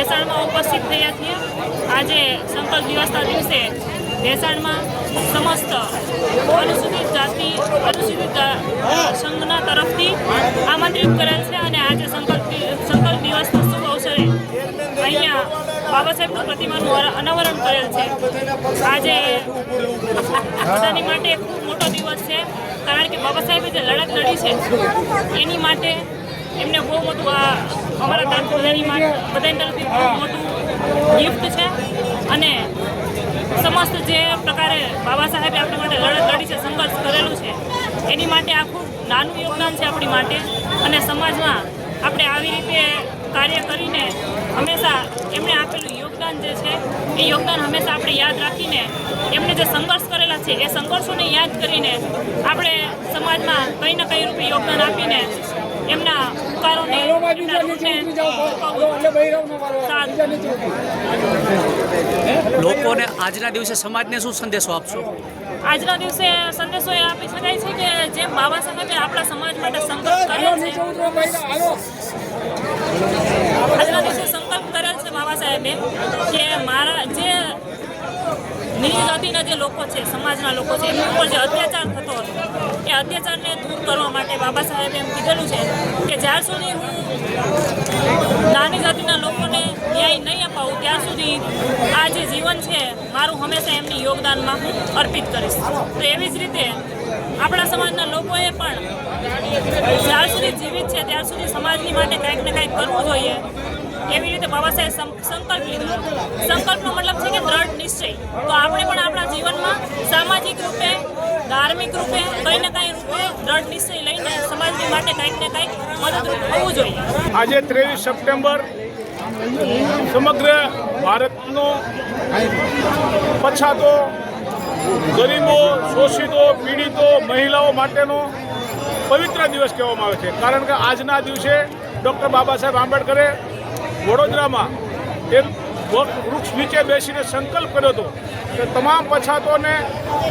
ભેસાણમાં ઉપસ્થિત થયા છીએ. આજે સંકલ્પ દિવસના દિવસે ભેસાણમાં સમસ્ત અનુસૂચિત જાતિ, અનુસૂચિત સંઘના તરફથી આમંત્રિત કરેલ છે અને આજે સંકલ્પ સંકલ્પ દિવસના શુભ અવસરે અહીંયા બાબા સાહેબનું પ્રતિમાનું અનાવરણ કરેલ છે. આજે બધાની માટે ખૂબ મોટો દિવસ છે, કારણ કે બાબા સાહેબે જે લડત લડી છે, એની માટે એમને બહુ મોટું આ અમારા બધાની માટે બધાની તરફથી ખૂબ મોટું ગિફ્ટ છે. અને સમસ્ત જે પ્રકારે બાબા સાહેબે આપણી માટે લડત લડી છે, સંઘર્ષ કરેલું છે, એની માટે આ ખૂબ નાનું યોગદાન છે આપણી માટે. અને સમાજમાં આપણે આવી રીતે કાર્ય કરીને હંમેશા એમણે આપેલું યોગદાન જે છે, એ યોગદાન હંમેશા આપણે યાદ રાખીને એમણે જે સંઘર્ષ કરેલા છે, એ સંઘર્ષોને યાદ કરીને આપણે સમાજમાં કંઈ ને કંઈ રૂપે યોગદાન આપીને એમના ઉપકારોને લોકોને આજના દિવસે સમાજને શું સંદેશો આપશો? આજના દિવસે સંદેશો એ આપી શકાય છે કે જેમ બાબા સાહેબે આપણા સમાજ માટે સંકલ્પ કર્યો છે. આજના દિવસે સંકલ્પ કરેલ છે બાબા સાહેબે કે મારા જે નીચ જાતિના જે લોકો છે સમાજના લોકો છે એમની ઉપર જે અત્યાચાર થતો હતો અત્યાચારને દૂર કરવા માટે બાબા સાહેબે એમ કીધેલું છે કે જ્યાં સુધી હું નાની જાતિના લોકોને ન્યાય નહીં અપાવું ત્યાં સુધી આ જે જીવન છે, મારું હંમેશા એમની યોગદાનમાં હું અર્પિત કરીશ. તો એવી જ રીતે આપણા સમાજના લોકોએ પણ જ્યાર સુધી જીવિત છે ત્યાં સુધી સમાજની માટે કંઈક ને કંઈક કરવું જોઈએ. એવી રીતે બાબા સાહેબ સંકલ્પ લીધો. સંકલ્પનો મતલબ છે કે દ્રઢ નિશ્ચય. તો આપણે પણ આપણા જીવનમાં સામાજિક રૂપે, ધાર્મિક રૂપે કંઈ ને કંઈ દ્રઢ નિશ્ચય લઈને સમાજની માટે કંઈક ને કંઈક મદદરૂપ થવું જોઈએ. આજે ત્રેવીસ સપ્ટેમ્બર સમગ્ર ભારતનો પછાતો ગરીબો, શોષિતો, પીડિતો, મહિલાઓ માટેનો પવિત્ર દિવસ કહેવામાં આવે છે. કારણ કે આજના દિવસે ડૉક્ટર બાબા સાહેબ આંબેડકરે વડોદરામાં એક વૃક્ષ નીચે બેસીને સંકલ્પ કર્યો હતો કે તમામ પછાતોને,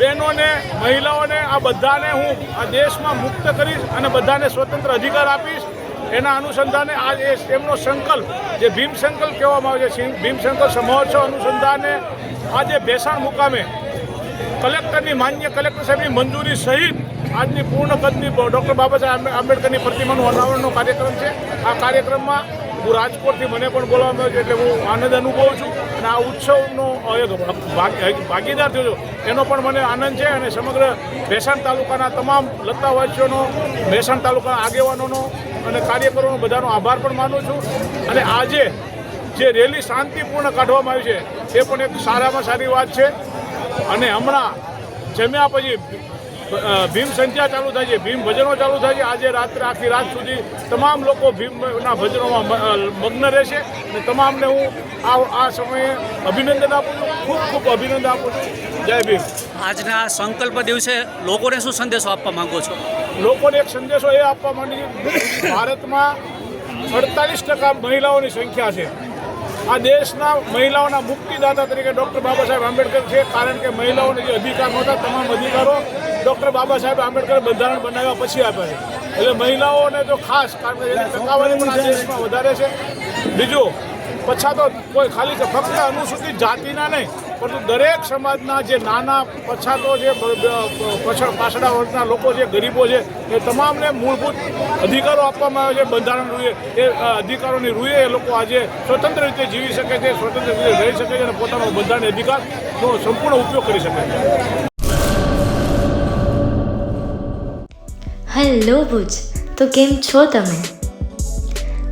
બહેનોને, મહિલાઓને, આ બધાને હું આ દેશમાં મુક્ત કરીશ અને બધાને સ્વતંત્ર અધિકાર આપીશ. એના અનુસંધાને આ એમનો સંકલ્પ, જે ભીમ સંકલ્પ કહેવામાં આવે છે ભીમ સંકલ્પ મહોત્સવ અનુસંધાને આજે ભેસાણ મુકામે કલેક્ટરની, માન્ય કલેક્ટર સાહેબની મંજૂરી સહિત આજની પૂર્ણ કદની ડૉક્ટર બાબા સાહેબ આંબેડકરની પ્રતિમાનું અનાવરણનો કાર્યક્રમ છે. આ કાર્યક્રમમાં હું રાજકોટથી મને પણ બોલાવવામાં આવ્યો એટલે હું આનંદ અનુભવું છું અને આ ઉત્સવનો એક ભાગ- ભાગીદાર થયો છું. એનો પણ મને આનંદ છે અને સમગ્ર ભેસાણ તાલુકાના તમામ લત્તાવાસીઓનો ભેસાણ તાલુકાના આગેવાનોનો અને કાર્યકરોનો બધાનો આભાર પણ માનું છું. અને આજે જે રેલી શાંતિપૂર્ણ કાઢવામાં આવી છે, એ પણ એક સારામાં સારી વાત છે. અને હમણાં જમ્યા પછી ભીમ સંધ્યા ચાલુ થાય છે ભીમ ભજનો ચાલુ થાય છે. આજે રાત્રે આખી રાત સુધી તમામ લોકો ભીમના ભજનોમાં મગ્ન રહેશે અને તમામને હું આ આ સમયે અભિનંદન આપું છું. ખૂબ ખૂબ અભિનંદન આપું છું. જય ભીમ. આજના સંકલ્પ દિવસે લોકોને શું સંદેશો આપવા માંગો છો? લોકોને એક સંદેશો એ આપવા માંડી ભારતમાં અડતાલીસ ટકા મહિલાઓની સંખ્યા છે. આ દેશના મહિલાઓના મુક્તિદાતા તરીકે ડૉક્ટર બાબા સાહેબ આંબેડકર છે. કારણ કે મહિલાઓને જે અધિકાર હતા તમામ અધિકારો ડૉક્ટર બાબા સાહેબ આંબેડકર બંધારણ બનાવ્યા પછી આપ્યા છે. એટલે મહિલાઓને તો ખાસ, કારણ કે એની ટકાવારી પણ આ દેશમાં વધારે છે. બીજું પછાતો કોઈ ખાલી ફક્ત અનુસૂચિત જાતિના નહીં, પરંતુ દરેક સમાજના જે નાના પછાતો જે પછડ પછાડ વર્ગના લોકો જે, ગરીબો છે, એ તમામને મૂળભૂત અધિકારો આપવામાં આવે છે, બંધારણ રૂએ, એ અધિકારોની રૂએ એ લોકો આજે સ્વતંત્ર રીતે જીવી શકે છે, સ્વતંત્ર રીતે રહી શકે છે અને પોતાનો બંધારણ અધિકારનો સંપૂર્ણ ઉપયોગ કરી શકે છે. હેલો ભુજ, તો કેમ છો તમે?